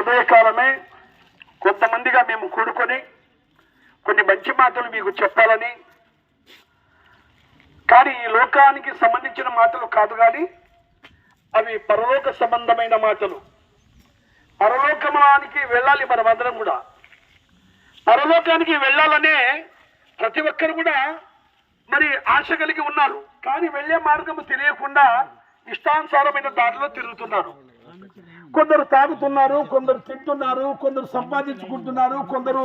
ఉదయకాలమే కొంతమందిగా మేము కూడుకొని కొన్ని మంచి మాటలు మీకు చెప్పాలని. కానీ ఈ లోకానికి సంబంధించిన మాటలు కాదు కానీ అవి పరలోక సంబంధమైన మాటలు. పరలోకమానికి వెళ్ళాలి మనమందరం కూడా. పరలోకానికి వెళ్ళాలనే ప్రతి ఒక్కరు కూడా మరి ఆశ కలిగి ఉన్నారు. కానీ వెళ్ళే మార్గము తెలియకుండా ఇష్టానుసారమైన దారిలో తిరుగుతున్నారు. కొందరు తాగుతున్నారు కొందరు తింటున్నారు కొందరు సంపాదించుకుంటున్నారు కొందరు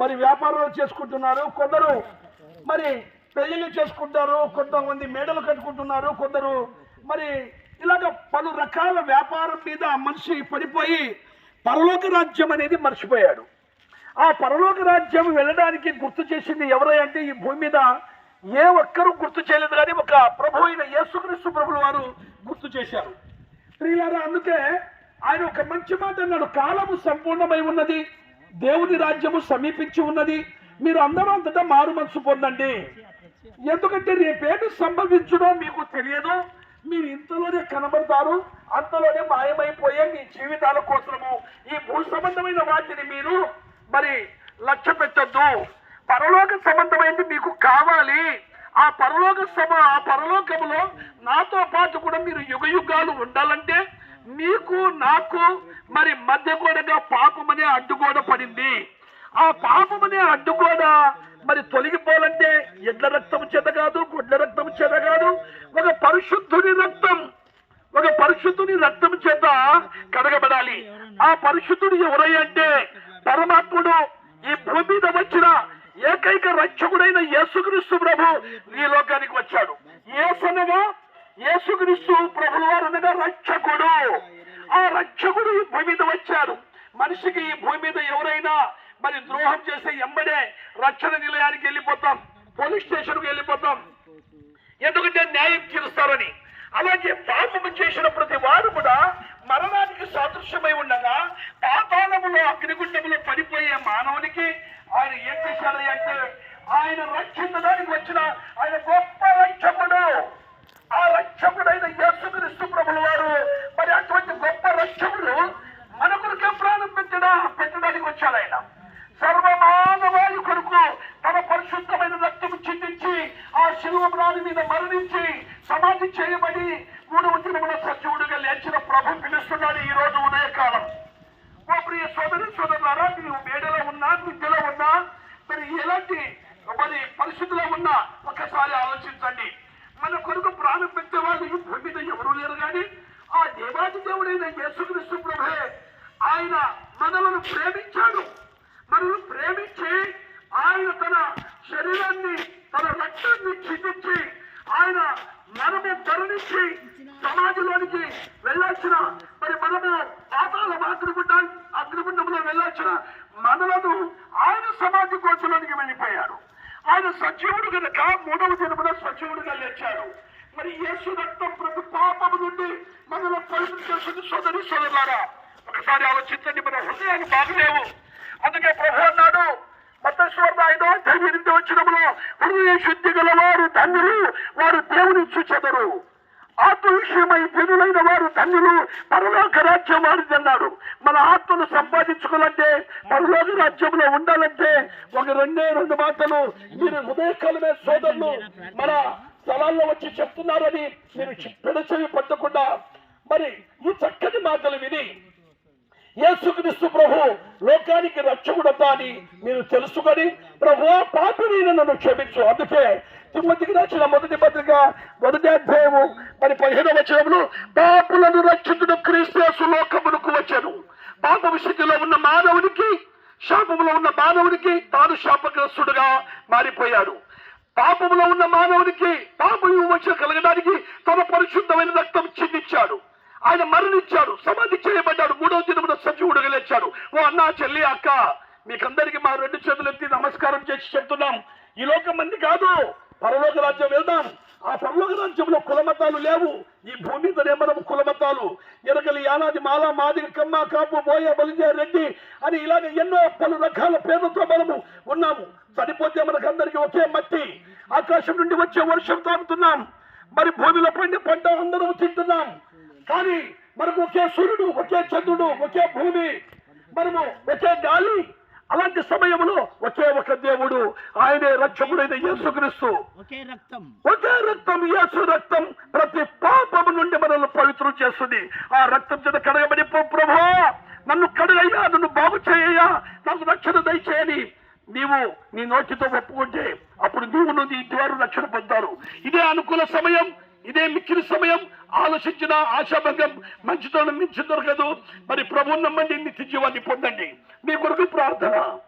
మరి వ్యాపారాలు చేసుకుంటున్నారు కొందరు మరి పెళ్ళిళ్ళు చేసుకుంటారు కొంతమంది మేడలు కట్టుకుంటున్నారు కొందరు మరి ఇలాగ పలు రకాల వ్యాపారం మీద మనిషి పడిపోయి పరలోక రాజ్యం అనేది మర్చిపోయాడు. ఆ పరలోక రాజ్యం వెళ్ళడానికి గుర్తు చేసింది ఎవరంటే ఈ భూమి మీద ఏ ఒక్కరూ గుర్తు చేయలేదు కానీ ఒక ప్రభు అయిన యేసుక్రీస్తు ప్రభులు వారు గుర్తు చేశారు. ప్రియులారా అందుకే ఆయన ఒక మంచి మాట అన్నాడు. కాలము సంపూర్ణమై ఉన్నది దేవుని రాజ్యము సమీపించి ఉన్నది. మీరు అందరూ అంతటా మారు మనసు పొందండి. ఎందుకంటే రేపేమి సంభవించడో మీకు తెలియదు. మీరు ఇంతలోనే కనబడతారు అంతలోనే మాయమైపోయే మీ జీవితాల కోసము. ఈ భూ సంబంధమైన వాటిని మీరు మరి లక్ష్య పెట్టద్దు. పరలోక సంబంధమైనది మీకు కావాలి. ఆ పరలోక సమ ఆ పరలోకములో నాతో పాటు కూడా మీరు యుగ యుగాలు ఉండాలంటే మీకు నాకు మరి మధ్య గోడగా పాపమనే అడ్డుగోడ పడింది. ఆ పాపమనే అడ్డుగోడ మరి తొలగిపోవాలంటే ఎడ్ల రక్తం చేత కాదు గుడ్ల రక్తం చేత కాదు ఒక పరిశుద్ధుని రక్తం ఒక పరిశుద్ధుని రక్తం చేత కడగబడాలి. ఆ పరిశుద్ధుడు ఎవరై అంటే పరమాత్ముడు ఈ భూమి మీద వచ్చిన ఏకైక రక్షకుడైన యేసుక్రీస్తు ప్రభు ఈ లోకానికి వచ్చాడు. ఏసనగా యేసుక్రీస్తు ప్రభువారు అనగా రక్షకుడు. ఆ రక్షకుడు ఈ భూమి మీద వచ్చారు మనిషికి ఈ భూమి మీద ఎవరైనా మరి ద్రోహం చేసే ఎంబడే రక్షణ నిలయానికి వెళ్ళిపోతాం పోలీస్ స్టేషన్కి వెళ్ళిపోతాం. ఎందుకంటే న్యాయం తీరుస్తారని. అలాగే పాపము చేసిన ప్రతి వారు కూడా మరణానికి సాదృశ్యమై ఉండగా పాతాళములో అగ్నిగుండములో పడిపోయే మానవునికి ఆయన ఏం చేశాడు అంటే ఆయన రక్షించడానికి వచ్చిన ఆయన గొప్ప రక్షకుడు. రక్షకుడైన యేసుక్రీస్తు ప్రభుల వారు. మరి అటువంటి గొప్ప రక్షకుడు మన కొరకే ప్రాణం పెట్టడా పెట్టడానికి వచ్చాడు ఆయన. సర్వమానవాళి కొరకు తన పరిశుద్ధమైన రక్తము చిందించి ఆ శిలువ ప్రాణి మీద మరణించి సమాధి చేయబడి మూడవ దినమున సజీవుడిగా లేచిన ప్రభు పిలుస్తున్నాడు ఈ రోజు ఉదయకాలం. ఓ ప్రియ సోదరి సోదరులారా నీవు మేడలో ఉన్నా విద్యలో ఉన్నా మరి ఎలాంటి మరి పరిస్థితిలో ఉన్నా ఒకసారి మన కొరకు ప్రాణం పెట్టేవాళ్ళు ఈ భూమి మీద ఎవరూ లేరు కానీ ఆ దేవాది దేవుడైన యేసుక్రీస్తు ప్రభే ఆయన మనలను ప్రేమించాడు. మనల్ని ప్రేమించి ఆయన తన శరీరాన్ని తన రక్తాన్ని చిందించి ఆయన మనము ధరణించి సమాజంలోనికి వెళ్ళాల్సిన మరి మనము పాతాల అగ్నిగుండా అగ్నిగుండంలో వెళ్ళాల్సిన మనలను ఆయన సమాజ కోసంలోనికి వెళ్ళిపోయాడు. ఆయన సజీవుడు కనుక మూడవ జన్మన సజీవుడుగా లేచాడు. మరి యేసు రక్తం ప్రతి పాపము నుండి మనలో పవిత్రం చేస్తుంది సోదరి సోదరులారా. ఒకసారి ఆలోచించండి మన హృదయాలు బాగలేవు. అందుకే ప్రభు అన్నాడు మతస్వర్ణ ఐదో అధ్యాయం ఎనిమిది వచ్చినప్పుడు హృదయ శుద్ధి గల వారు ధన్యులు వారు దేవుని చూచెదరు ఆత్మ విషయమై జనులైన వారు ధన్యులు పరలోక రాజ్యం వారిది అన్నారు. మన ఆత్మను సంపాదించుకోవాలంటే పరలోక రాజ్యంలో ఉండాలంటే ఒక రెండే రెండు మాటలు మీరు ఉదయకాలమే సోదరులు మన స్థలాల్లో వచ్చి చెప్తున్నారని మీరు పెడచెవి పట్టకుండా మరి ఈ చక్కని మాటలు విని యేసుక్రీస్తు ప్రభు లోకానికి రక్షకుడతా అని మీరు తెలుసుకొని ప్రభు పాపిని నన్ను క్షమించు. అందుకే తిమ్మతికి రాసిన మొదటి పత్రిక మొదటి అధ్యాయము మరి పదిహేను వచనములు పాపులను రక్షించడం క్రీస్తు లోకమునకు వచ్చాను. పాప స్థితిలో ఉన్న మానవునికి శాపములో ఉన్న మానవునికి తాను శాపగ్రస్తుడుగా మారిపోయాడు. పాపములో ఉన్న మానవునికి పాప విమోచన కలగడానికి తన పరిశుద్ధమైన రక్తం చిందించాడు. ఆయన మరణించాడు సమాధి చేయబడ్డాడు మూడవ దినమున సజీవుడుగా లేచాడు. ఓ అన్నా చెల్లి అక్క మీకందరికి మా రెండు చేతులు ఎత్తి నమస్కారం చేసి చెప్తున్నాం. ఈ లోకం మంది కాదు. పరలోక రాజ్యం వెళ్దాం. ఆ పరలోక రాజ్యంలో కులమతాలు లేవు. ఈ భూమి మీదనే మనం కులమతాలు? ఎరకలి యానాది మాల మాదిగ కమ్మ కాపు బోయ బలిజయ రెడ్డి అని ఇలాగ ఎన్నో పలు రకాల పేర్లతో మనము ఉన్నాము. చనిపోతే మనకందరికీ ఒకే మట్టి. ఆకాశం నుండి వచ్చే వర్షం తాగుతున్నాం. మరి భూమిలో పండి పంట అందరం తింటున్నాం. కానీ మనకు ఒకే సూర్యుడు ఒకే చంద్రుడు ఒకే భూమి. మనము ఒకే గాలి. అలాంటి సమయంలో ఒకే ఒక దేవుడు ఆయనే రక్షకుడైన యేసుక్రీస్తు. ఒకే రక్తం. ఒకే రక్తం యేసు రక్తం ప్రతి పాపము నుండి మనల్ని పవిత్రం చేస్తుంది. ఆ రక్తం చేత కడగబడి ప్రభా నన్ను కడగయ్యా నన్ను బాగు చేయయ్యా నాకు రక్షణ దయచేయని. నీవు నీ నోటితో ఒప్పుకుంటే అప్పుడు నీవు నీ ఇంటి వారు రక్షణ పొందారు ఇదే అనుకూల సమయం ఇదే మిక్కిలి సమయం ఆలోచించిన ఆశాభంగం మంచితనం మించి దొరకదు. మరి ప్రభువు నమ్మండి నిత్య జీవాన్ని పొందండి. మీ కొరకు ప్రార్థన.